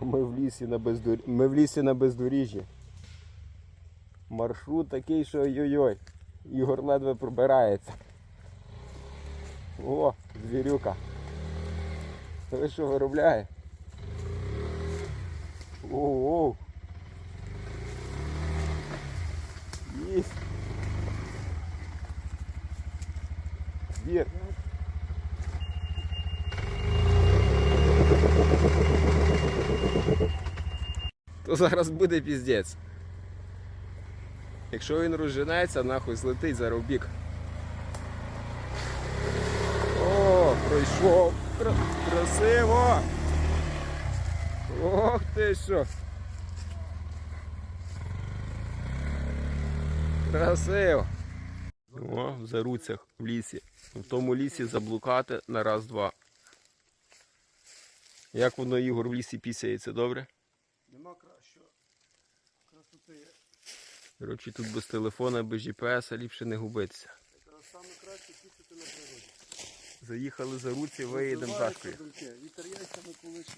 Ми в лісі на бездорі... Ми в лісі на бездоріжжі. Маршрут такий, що ой-ой-ой. Ігор ледве пробирається. О, звірюка. Ви що виробляє? Оу. Єсть. Звір. То зараз буде піздець. Якщо він розженеться, нахуй злетить за бік. О, пройшов. Красиво! Ох ти що! Красиво! О, в заруцях в лісі. В тому лісі заблукати на раз-два. Як воно Ігор в лісі пісяється, добре? Нема кращого. Красоти є. Коротше, тут без телефона, без GPS ліпше не губитися. Якраз саме краще пісити на природі. Заїхали за руці, виїдемо дольки. Вітер яйцями колишить.